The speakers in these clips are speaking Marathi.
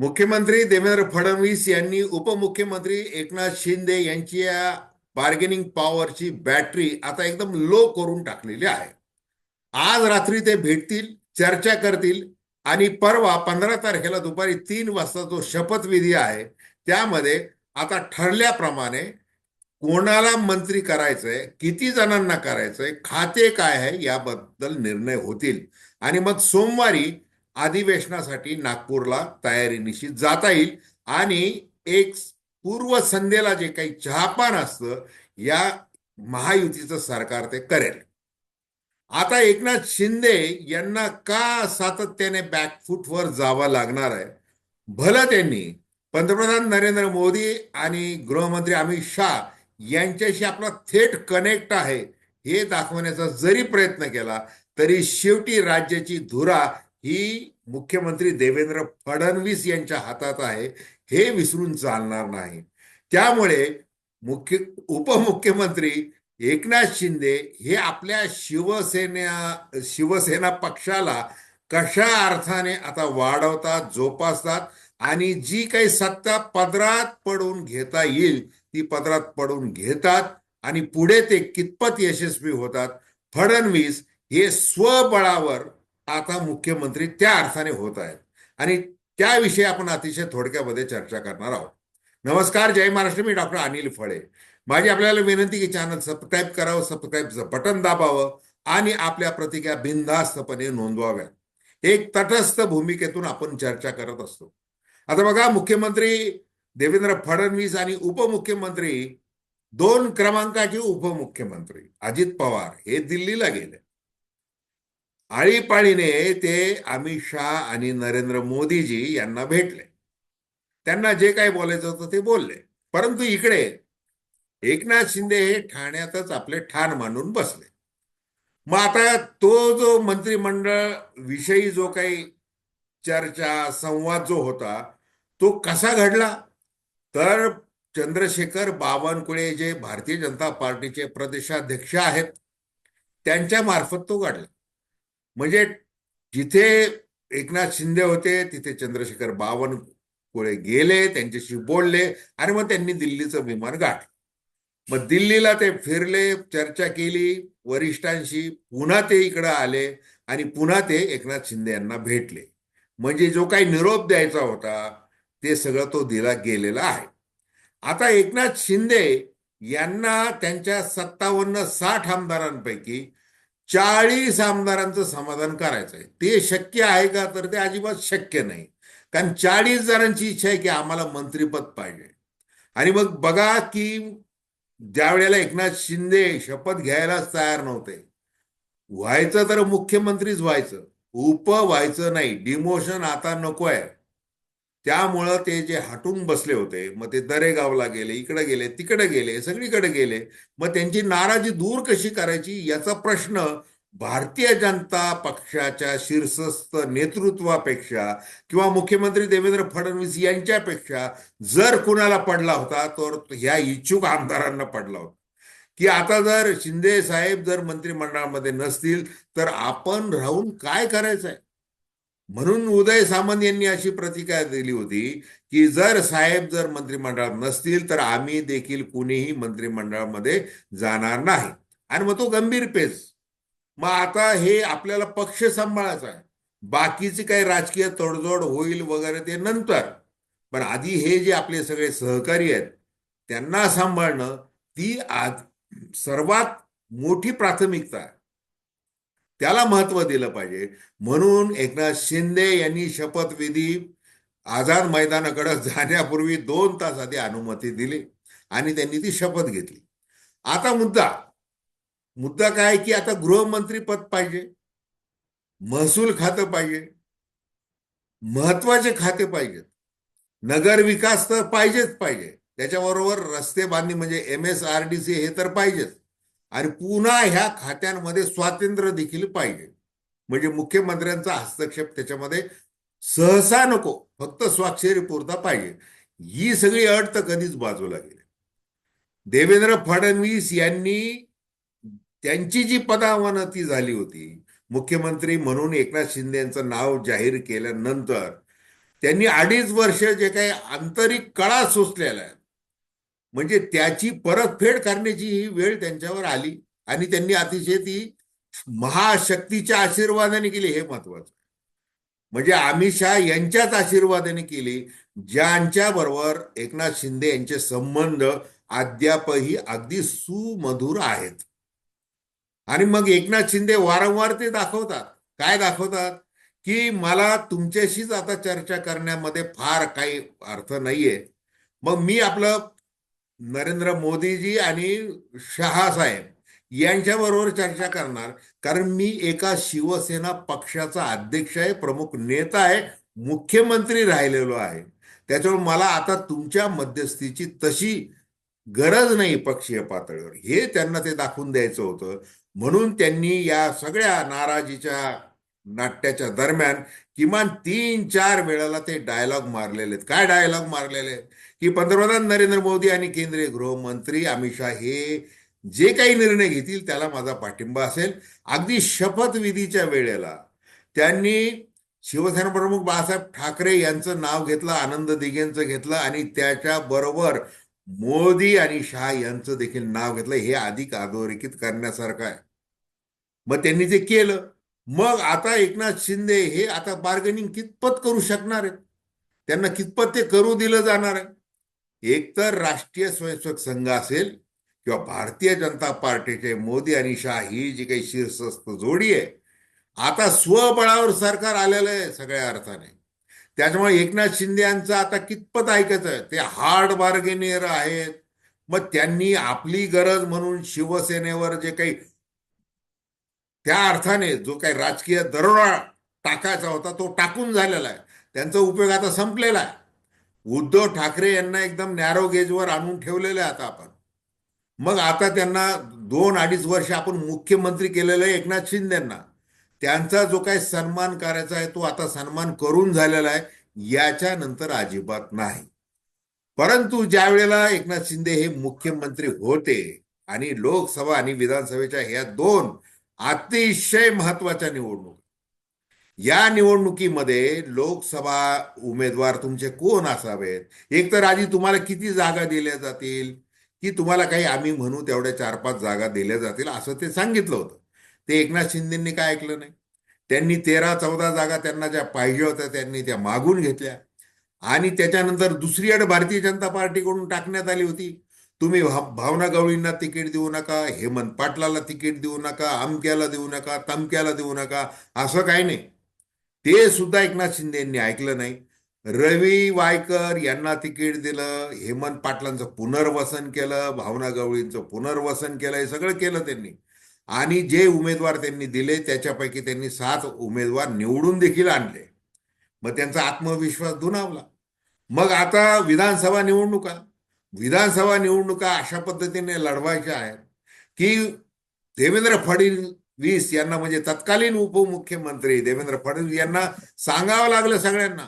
मुख्यमंत्री देवेंद्र फडणवीस यांनी उपमुख्यमंत्री एकनाथ शिंदे यांची या बार्गेनिंग पॉवरची बॅटरी आता एकदम लो करून टाकलेली आहे. आज रात्री ते भेटतील चर्चा करतील आणि परवा पंधरा तारखेला दुपारी तीन वाजता जो शपथविधी आहे त्यामध्ये आता ठरल्याप्रमाणे कोणाला मंत्री करायचंय किती जणांना करायचंय खाते काय आहे याबद्दल निर्णय होतील. आणि मग सोमवारी अधिवेशनासाठी नागपूरला तयारीनिशी जाता येईल. आणि एक पूर्व संध्येला जे काही चहापान असतं या महायुतीचं सरकार ते करेल. आता एकनाथ शिंदे यांना का सातत्याने बॅकफूटवर जावं लागणार आहे? भलं त्यांनी पंतप्रधान नरेंद्र मोदी आणि गृहमंत्री अमित शाह यांच्याशी आपला थेट कनेक्ट आहे हे दाखवण्याचा जरी प्रयत्न केला तरी शेवटी राज्याची धुरा ही मुख्यमंत्री देवेंद्र फडणवीस यांच्या हातात आहे हे विसरून चालणार नाही. त्यामुळे मुख्य उपमुख्यमंत्री एकनाथ शिंदे हे आपल्या शिवसेना शिवसेना पक्षाला कशा अर्थाने आता वाढवतात जोपासतात आणि जी काही सत्ता पदरात पडून घेता येईल ती पदरात पडून घेतात आणि पुढे ते कितपत यशस्वी होतात फडणवीस हे स्वबळावर आता मुख्यमंत्री त्या अर्थाने होत आहेत. आणि त्याविषयी आपण अतिशय थोडक्यामध्ये चर्चा करणार आहोत. नमस्कार जय महाराष्ट्र. मी डॉक्टर अनिल फळे. माझी आपल्याला विनंती की चॅनल सबस्क्राईब करावं सबस्क्राईबचं बटन दाबावं आणि आपल्या प्रतिक्रिया बिनधास्तपणे नोंदवाव्या एक तटस्थ भूमिकेतून आपण चर्चा करत असतो. आता बघा मुख्यमंत्री देवेंद्र फडणवीस आणि उपमुख्यमंत्री दोन क्रमांकाचे उपमुख्यमंत्री अजित पवार हे दिल्लीला गेले. आळीपाळीने ते अमित शहा आणि नरेंद्र मोदीजी यांना भेटले. त्यांना जे काही बोलायचं होतं ते बोलले. परंतु इकडे एकनाथ शिंदे हे ठाण्यातच आपले ठाण मानून बसले. मग आता तो जो मंत्रिमंडळ विषयी जो काही चर्चा संवाद जो होता तो कसा घडला? तर चंद्रशेखर बावनकुळे जे भारतीय जनता पार्टीचे प्रदेशाध्यक्ष आहेत त्यांच्या मार्फत तो घडला. म्हणजे जिथे एकनाथ शिंदे होते तिथे चंद्रशेखर बावनकुळे गेले त्यांच्याशी बोलले आणि मग त्यांनी दिल्लीचं विमान गाठलं. मग दिल्लीला ते फिरले चर्चा केली वरिष्ठांशी पुन्हा ते इकडं आले आणि पुन्हा ते एकनाथ शिंदे यांना भेटले. म्हणजे जो काही निरोप द्यायचा होता ते सगळं तो दिला गेलेला आहे. आता एकनाथ शिंदे यांना त्यांच्या सत्तावन्न साठ आमदारांपैकी चाळीस आमदारांचं समाधान करायचं आहे ते शक्य आहे का? तर ते अजिबात शक्य नाही. कारण चाळीस जणांची इच्छा आहे की आम्हाला मंत्रीपद पाहिजे. आणि मग बघा की ज्या वेळेला एकनाथ शिंदे शपथ घ्यायलाच तयार नव्हते व्हायचं तर मुख्यमंत्रीच व्हायचं उप व्हायचं नाही डिमोशन आता नको आहे. त्यामुळं ते जे हटून बसले होते मग ते दरेगावला गेले इकडे गेले तिकडे गेले सगळीकडे गेले मग त्यांची नाराजी दूर कशी करायची याचा प्रश्न भारतीय जनता पक्षाच्या शीर्षस्थ नेतृत्वापेक्षा किंवा मुख्यमंत्री देवेंद्र फडणवीस यांच्यापेक्षा जर कुणाला पडला होता तर ह्या इच्छुक आमदारांना पडला होता. की आता जर शिंदे साहेब जर मंत्रिमंडळामध्ये नसतील तर आपण राहून काय करायचं आहे म्हणून उदय सामंत यांनी अशी प्रतिक्रिया दिली होती की जर साहेब जर मंत्रिमंडळात नसतील तर आम्ही देखील कुणीही मंत्रिमंडळामध्ये जाणार नाही. आणि मग तो गंभीर पेच. मग आता हे आपल्याला पक्ष सांभाळायचा आहे. बाकीची काही राजकीय तडजोड होईल वगैरे ते नंतर. पण आधी हे जे आपले सगळे सहकारी आहेत त्यांना सांभाळणं ती आज सर्वात मोठी प्राथमिकता आहे. त्याला महत्त्व दिलं पाहिजे. म्हणून एकनाथ शिंदे यांनी शपथविधी आझाद मैदानाकडे जाण्यापूर्वी दोन तास आधी अनुमती दिली आणि त्यांनी ती शपथ घेतली. आता मुद्दा मुद्दा काय की आता गृहमंत्री पद पाहिजे महसूल खातं पाहिजे महत्त्वाचे खाते पाहिजेत नगर विकास तर पाहिजेच पाहिजे त्याच्याबरोबर रस्ते बांधणी म्हणजे M S R D C हे तर पाहिजेच. आणि पुन्हा ह्या खात्यांमध्ये स्वातंत्र्य देखील पाहिजे. म्हणजे मुख्यमंत्र्यांचा हस्तक्षेप त्याच्यामध्ये सहसा नको फक्त स्वाक्षरी पुरता पाहिजे. ही सगळी अट तर कधीच बाजूला गेली देवेंद्र फडणवीस यांनी त्यांची जी पदावनती झाली होती मुख्यमंत्री म्हणून एकनाथ शिंदे यांचं नाव जाहीर केल्यानंतर त्यांनी अडीच वर्ष जे काही आंतरिक कळा सोसलेला आहे म्हणजे त्याची परतफेड करण्याची ही वेळ त्यांच्यावर आली आणि त्यांनी अतिशय ती महाशक्तीच्या आशीर्वादाने केली हे महत्वाचं म्हणजे अमित शहा यांच्याच आशीर्वादाने केली ज्यांच्या बरोबर एकनाथ शिंदे यांचे संबंध अद्यापही अगदी सुमधुर आहेत. आणि मग एकनाथ शिंदे वारंवार ते दाखवतात. काय दाखवतात? की मला तुमच्याशीच आता चर्चा करण्यामध्ये फार काही अर्थ नाहीये. मग मी आपलं नरेंद्र मोदीजी आणि शहा साहेब यांच्याबरोबर चर्चा करणार. कारण मी एका शिवसेना पक्षाचा अध्यक्ष आहे प्रमुख नेता आहे मुख्यमंत्री राहिलेलो आहे. त्याच्यामुळे मला आता तुमच्या मध्यस्थीची तशी गरज नाही पक्षीय पातळीवर. हे त्यांना ते दाखवून द्यायचं होतं. म्हणून त्यांनी या सगळ्या नाराजीच्या नाट्याच्या दरम्यान किमान तीन चार वेळेला ते डायलॉग मारलेले आहेत. काय डायलॉग मारलेले आहेत? की पंतप्रधान नरेंद्र मोदी आणि केंद्रीय गृहमंत्री अमित शहा हे जे काही निर्णय घेतील त्याला माझा पाठिंबा असेल. अगदी शपथविधीच्या वेळेला त्यांनी शिवसेना प्रमुख बाळासाहेब ठाकरे यांचं नाव घेतलं आनंद दिघेंचं घेतलं आणि त्याच्या बरोबर मोदी आणि शहा यांचं देखील नाव घेतलं. हे अधिक अधोरेखित करण्यासारखं आहे. मग त्यांनी ते केलं मग आता एकनाथ शिंदे हे आता बार्गेनिंग कितपत करू शकणार आहेत? त्यांना कितपत ते करू दिलं जाणार आहे? एकतर राष्ट्रीय स्वयंसेवक संघ असेल किंवा भारतीय जनता पार्टीचे मोदी आणि शाह ही जी काही शीर्षस्थ जोडी आहे आता स्वबळावर सरकार आलेलं आहे सगळ्या अर्थाने. त्याच्यामुळे एकनाथ शिंदे यांचं आता कितपत ऐकायचं आहे ते हार्ड बार्गेनियर आहेत. मग त्यांनी आपली गरज म्हणून शिवसेनेवर जे काही त्या अर्थाने जो काही राजकीय दरोडा टाकायचा होता तो टाकून झालेला आहे. त्यांचा उपयोग आता संपलेला आहे. उद्धव ठाकरे यांना एकदम नॅरो गेजवर आणून ठेवलेलं आहे आता आपण. मग आता त्यांना दोन अडीच वर्ष आपण मुख्यमंत्री केलेलं आहे एकनाथ शिंदेना. त्यांचा जो काही सन्मान करायचा आहे तो आता सन्मान करून झालेला आहे याच्यानंतर अजिबात नाही. परंतु ज्या वेळेला एकनाथ शिंदे हे मुख्यमंत्री होते आणि लोकसभा आणि विधानसभेच्या ह्या दोन अतिशय महत्त्वाच्या निवडणूक या निवडणुकीमध्ये लोकसभा उमेदवार तुमचे कोण असावेत? एक तर आधी तुम्हाला किती जागा दिल्या जातील? की तुम्हाला काही आम्ही म्हणू तेवढ्या चार पाच जागा दिल्या जातील असं ते सांगितलं होतं. ते एकनाथ शिंदेंनी काय ऐकलं नाही? त्यांनी तेरा चौदा जागा त्यांना ज्या पाहिजे होत्या त्यांनी त्या मागून घेतल्या. आणि त्याच्यानंतर दुसरी भारतीय जनता पार्टीकडून टाकण्यात आली होती. तुम्ही भावना गवळींना तिकीट देऊ नका हेमंत पाटलाला तिकीट देऊ नका अमक्याला देऊ नका तमक्याला देऊ नका असं काही नाही. ते सुद्धा एकनाथ शिंदे यांनी ऐकलं नाही. रवी वायकर यांना तिकीट दिलं हेमंत पाटलांचं पुनर्वसन केलं भावना गवळींचं पुनर्वसन केलं हे सगळं केलं त्यांनी. आणि जे उमेदवार त्यांनी दिले त्याच्यापैकी त्यांनी सात उमेदवार निवडून देखील आणले. मग त्यांचा आत्मविश्वास दुणावला. मग आता विधानसभा निवडणुका. विधानसभा निवडणुका अशा पद्धतीने लढवायच्या आहेत की देवेंद्र फडणवीस वीस यांना म्हणजे तत्कालीन उपमुख्यमंत्री देवेंद्र फडणवीस यांना सांगावं लागलं सगळ्यांना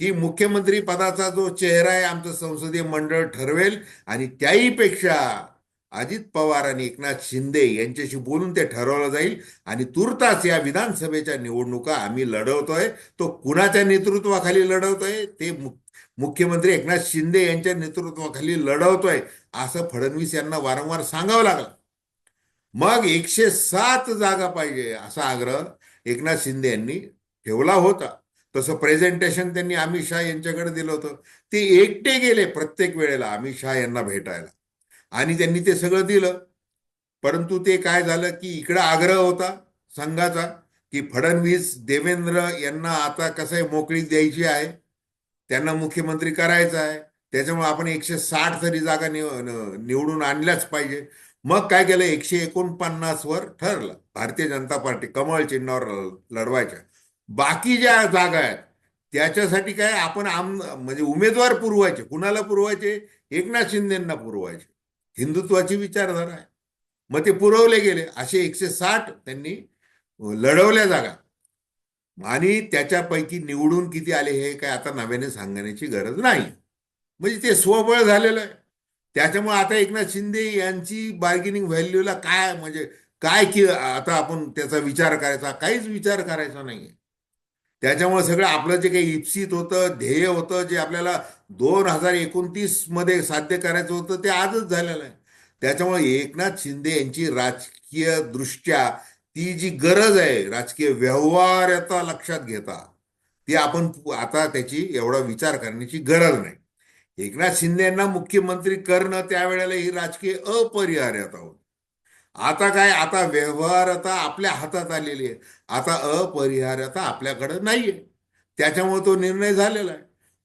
की मुख्यमंत्री पदाचा जो चेहरा आहे आमचं संसदीय मंडळ ठरवेल आणि त्याहीपेक्षा अजित पवार आणि एकनाथ शिंदे यांच्याशी बोलून ते ठरवलं जाईल. आणि तुर्तास या विधानसभेच्या निवडणुका आम्ही लढवतोय. तो कुणाच्या नेतृत्वाखाली लढवतोय? ते मुख्यमंत्री एकनाथ शिंदे यांच्या नेतृत्वाखाली लढवतोय असं फडणवीस यांना वारंवार सांगावं लागलं. मग एकशे सात जागा पाहिजे असा आग्रह एकनाथ शिंदे यांनी ठेवला होता. तसं प्रेझेंटेशन त्यांनी अमित शहा यांच्याकडे दिलं होतं. ते एकटे गेले प्रत्येक वेळेला अमित शहा यांना भेटायला. आणि त्यांनी ते सगळं दिलं. परंतु ते काय झालं की इकडं आग्रह होता संघाचा की फडणवीस देवेंद्र यांना आता कसं आहे मोकळी द्यायची आहे. त्यांना मुख्यमंत्री करायचं आहे. त्याच्यामुळे आपण एकशे साठ तरी जागा निवडून आणल्याच पाहिजे. मग काय केलं? एकशे एकोणपन्नास वर ठरलं. भारतीय जनता पार्टी कमळ चिन्हावर लढवायच्या. बाकी ज्या जागा आहेत त्याच्यासाठी काय आपण आम म्हणजे उमेदवार पुरवायचे. कुणाला पुरवायचे? एकनाथ शिंदेंना पुरवायचे. हिंदुत्वाची विचारधारा आहे. मग ते पुरवले गेले. असे एकशे साठ त्यांनी लढवल्या जागा. आणि त्याच्यापैकी निवडून किती आले हे काय आता नव्याने सांगण्याची गरज नाही. म्हणजे ते स्वबळ झालेलं आहे. त्याच्यामुळे आता एकनाथ शिंदे यांची बार्गेनिंग व्हॅल्यूला काय म्हणजे काय की आता आपण त्याचा विचार करायचा? काहीच विचार करायचा नाहीये. त्याच्यामुळे सगळं आपलं जे काही इप्सित होतं ध्येय होतं जे आपल्याला दोन हजार एकोणतीसमध्ये साध्य करायचं होतं ते आजच झालेलं आहे. त्याच्यामुळे एकनाथ शिंदे यांची राजकीय दृष्ट्या ती जी गरज आहे राजकीय व्यवहार्यता लक्षात घेता ती आपण आता त्याची एवढा विचार करण्याची गरज नाही. एकनाथ शिंदे यांना मुख्यमंत्री करणं त्यावेळेला ही राजकीय अपरिहार्यता होती. आता काय? आता व्यवहारता आपल्या हातात आलेली आहे आता अपरिहार्यता आपल्याकडे नाहीये. त्याच्यामुळे तो निर्णय झालेला आहे.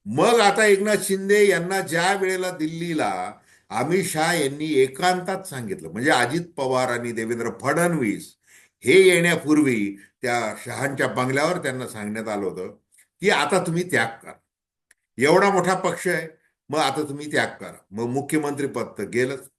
मग आता एकनाथ शिंदे यांना ज्या वेळेला दिल्लीला अमित शहा यांनी एकांतात सांगितलं म्हणजे अजित पवार आणि देवेंद्र फडणवीस हे येण्यापूर्वी त्या शहांच्या बंगल्यावर त्यांना सांगण्यात आलं होतं की आता तुम्ही त्याग करा. एवढा मोठा पक्ष आहे. मग आता तुम्ही त्याग करा. मग मुख्यमंत्री पद तर गेलंच.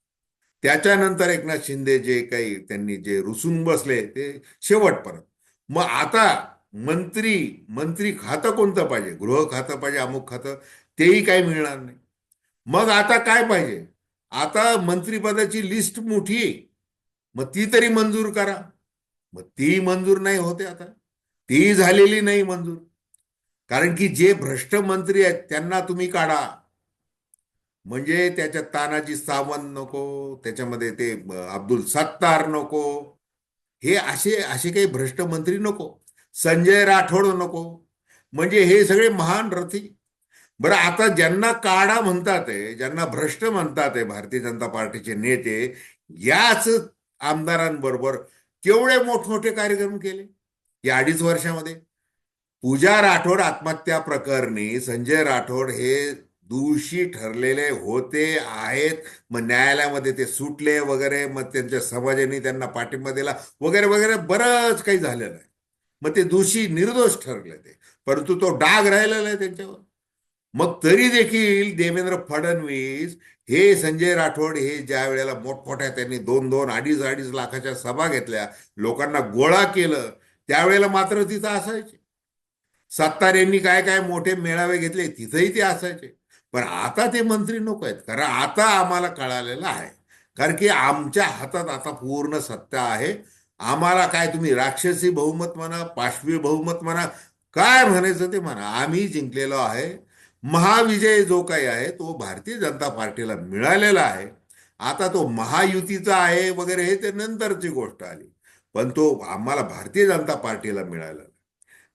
त्याच्यानंतर एकनाथ शिंदे जे काही त्यांनी जे रुसून बसले ते शेवटपर्यंत मग आता मंत्री मंत्री खातं कोणतं पाहिजे? गृह खातं पाहिजे अमुक खातं? तेही काही मिळणार नाही. मग आता काय पाहिजे? आता मंत्रिपदाची लिस्ट मोठी आहे. मग ती तरी मंजूर करा. मग ती मंजूर नाही होते आता. ती झालेली नाही मंजूर. कारण की जे भ्रष्ट मंत्री आहेत त्यांना तुम्ही काढा. म्हणजे त्याच्यात तानाजी सावंत नको त्याच्यामध्ये ते अब्दुल सत्तार नको हे असे असे काही भ्रष्ट मंत्री नको संजय राठोड नको. म्हणजे हे सगळे महान रथी. बरं आता ज्यांना काढा म्हणतात आहे ज्यांना भ्रष्ट म्हणतात आहे भारतीय जनता पार्टीचे नेते याच आमदारांबरोबर केवढे मोठमोठे कार्यक्रम केले? या अडीच वर्षामध्ये. पूजा राठोड आत्महत्या प्रकरणी संजय राठोड हे दोषी ठरलेले होते आहेत. मग न्यायालयामध्ये ते सुटले वगैरे मग त्यांच्या समाजाने त्यांना पाठिंबा दिला वगैरे वगैरे बरंच काही झालेलं आहे. मग ते दोषी निर्दोष ठरले ते. परंतु तो डाग राहिलेला आहे त्यांच्यावर. मग तरी देखील देवेंद्र फडणवीस हे संजय राठोड हे ज्या वेळेला मोठमोठ्या त्यांनी दोन दोन अडीच अडीच लाखाच्या सभा घेतल्या लोकांना गोळा केलं त्यावेळेला मात्र तिथं असायचे. सत्तार यांनी काय काय मोठे मेळावे घेतले तिथंही ते असायचे. पण आता ते मंत्री नको आहेत कारण आता आम्हाला कळालेलं आहे. कारण की आमच्या हातात आता पूर्ण सत्ता आहे. आम्हाला काय तुम्ही राक्षसी बहुमत म्हणा पाशवी बहुमत म्हणा काय म्हणायचं ते म्हणा. आम्ही जिंकलेलो आहे. महाविजय जो काही आहे तो भारतीय जनता पार्टीला मिळालेला आहे. आता तो महायुतीचा आहे वगैरे हे ते नंतरची गोष्ट आली. पण तो आम्हाला भारतीय जनता पार्टीला मिळाला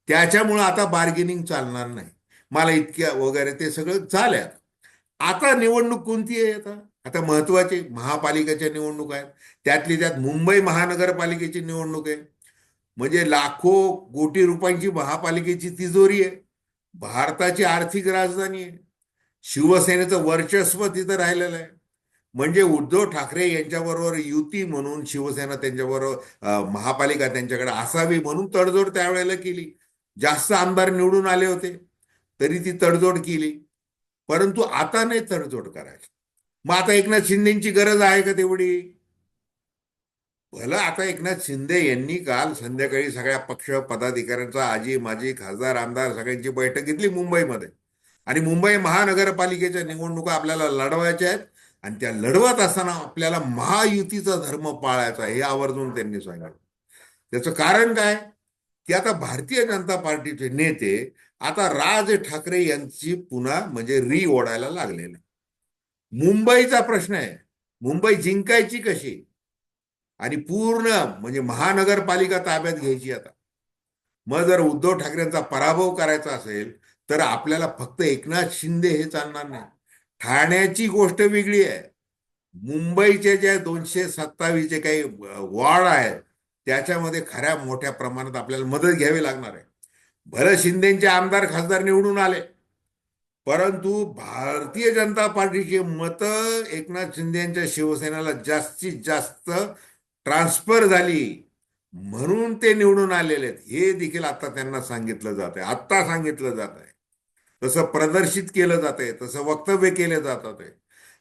त्याच्यामुळं आता बार्गेनिंग चालणार नाही. मला इतक्या वगैरे ते सगळं झाल्यात. आता निवडणूक कोणती आहे आता? आता महत्वाची महापालिकेच्या निवडणूक आहेत. त्यातली त्यात मुंबई महानगरपालिकेची निवडणूक आहे. म्हणजे लाखो कोटी रुपयांची महापालिकेची तिजोरी आहे. भारताची आर्थिक राजधानी आहे. शिवसेनेचं वर्चस्व तिथं राहिलेलं आहे. म्हणजे उद्धव ठाकरे यांच्याबरोबर युती म्हणून शिवसेना त्यांच्याबरोबर महापालिका त्यांच्याकडे असावी म्हणून तडजोड त्यावेळेला केली. जास्त आमदार निवडून आले होते. तरी ती तडजोड केली. परंतु आता नाही तडजोड करायची. मग आता एकनाथ शिंदेची गरज आहे का तेवढी? भलं आता एकनाथ शिंदे यांनी काल संध्याकाळी सगळ्या पक्ष पदाधिकाऱ्यांचा आजी माजी खासदार आमदार सगळ्यांची बैठक घेतली मुंबईमध्ये. आणि मुंबई महानगरपालिकेच्या निवडणुका आपल्याला लढवायच्या आहेत आणि त्या लढवत असताना आपल्याला महायुतीचा धर्म पाळायचा हे आवर्जून त्यांनी सांगितलं त्याचं कारण काय? की आता भारतीय जनता पार्टीचे नेते आता राज ठाकरे यांची पुन्हा म्हणजे री ओढायला लागलेले. मुंबईचा प्रश्न आहे. मुंबई जिंकायची कशी? आणि पूर्ण म्हणजे महानगरपालिका ताब्यात घ्यायची आता. मग जर उद्धव ठाकरेंचा पराभव करायचा असेल तर आपल्याला फक्त एकनाथ शिंदे हे चालणार नाही. ठाण्याची गोष्ट वेगळी आहे. मुंबईचे जे दोनशे सत्तावीस जे काही वॉर्ड आहेत त्याच्यामध्ये खऱ्या मोठ्या प्रमाणात आपल्याला मदत घ्यावी लागणार आहे. भरत शिंदेचे आमदार खासदार निवडून आले. परंतु भारतीय जनता पार्टीचे मतं एकनाथ शिंदे यांच्या शिवसेनेला जास्तीत जास्त ट्रान्सफर झाली म्हणून ते निवडून आलेले आहेत. हे देखील आता त्यांना सांगितलं जात आहे आत्ता सांगितलं जात आहे तसं प्रदर्शित केलं जात आहे तसं वक्तव्य केलं जातात आहे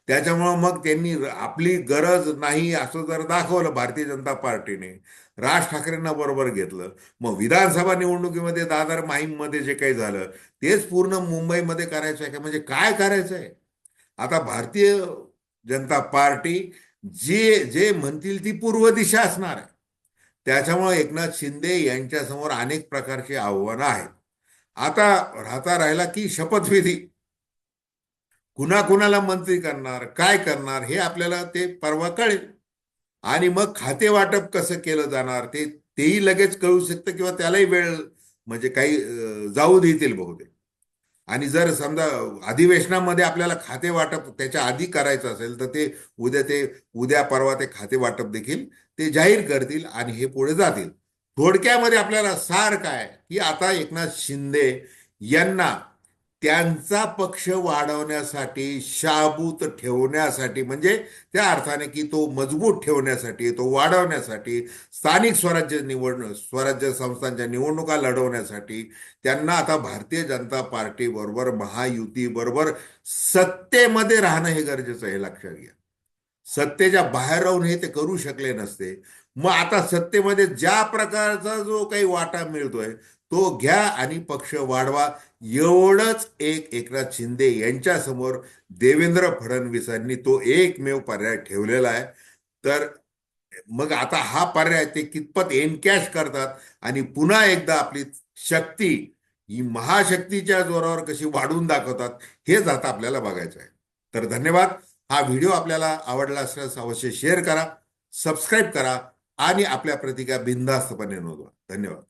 त्याच्यामुळं मग त्यांनी आपली गरज नाही असं जर दाखवलं भारतीय जनता पार्टीने राज ठाकरेंना बरोबर घेतलं. मग विधानसभा निवडणुकीमध्ये दादर माहीममध्ये जे काही झालं तेच पूर्ण मुंबईमध्ये करायचं आहे का? म्हणजे काय करायचं आहे? आता भारतीय जनता पार्टी जे जे म्हणतील ती पूर्व दिशा असणार आहे. त्याच्यामुळे एकनाथ शिंदे यांच्यासमोर अनेक प्रकारची आव्हानं आहेत. आता राहता राहिला की शपथविधी. कुणा कुणाला मंत्री करणार काय करणार हे आपल्याला ते परवा कळेल. आणि मग खाते वाटप कसं केलं जाणार ते तेही लगेच कळू शकतं किंवा त्यालाही वेळ म्हणजे काही जाऊ देतील बहुतेक. आणि जर समजा अधिवेशनामध्ये आपल्याला खाते वाटप त्याच्या आधी करायचं असेल तर ते उद्या ते उद्या परवा ते खाते वाटप देखील ते जाहीर करतील आणि हे पुढे जातील. थोडक्यामध्ये आपल्याला सार काय की आता एकनाथ शिंदे यांना त्यांचा पक्ष वाढवण्यासाठी शाबूत ठेवण्यासाठी म्हणजे त्या अर्थाने की तो मजबूत ठेवण्यासाठी तो वाढवण्यासाठी स्थानिक स्वराज्य निवडणूक स्वराज्य संस्थांच्या निवडणुका लढवण्यासाठी त्यांना आता भारतीय जनता पार्टी बरोबर महायुती बरोबर सत्तेमध्ये राहणं हे गरजेचं आहे लक्षात घ्या. सत्तेच्या बाहेर राहून हे ते करू शकले नसते. मग आता सत्तेमध्ये ज्या प्रकारचा जो काही वाटा मिळतोय तो घ्या आणि पक्ष वाढवा. एवढंच एक एकनाथ शिंदे यांच्यासमोर देवेंद्र फडणवीसांनी तो एकमेव पर्याय ठेवलेला आहे. तर मग आता हा पर्याय ते कितपत एनकॅश करतात आणि पुन्हा एकदा आपली शक्ती ही महाशक्तीच्या जोरावर कशी वाढवून दाखवतात हेच आता आपल्याला बघायचं आहे. तर धन्यवाद. हा व्हिडिओ आपल्याला आवडला असल्यास अवश्य शेअर करा सबस्क्राईब करा आणि आपल्या प्रतिक्रिया बिनधास्तपणे नोंदवा. धन्यवाद.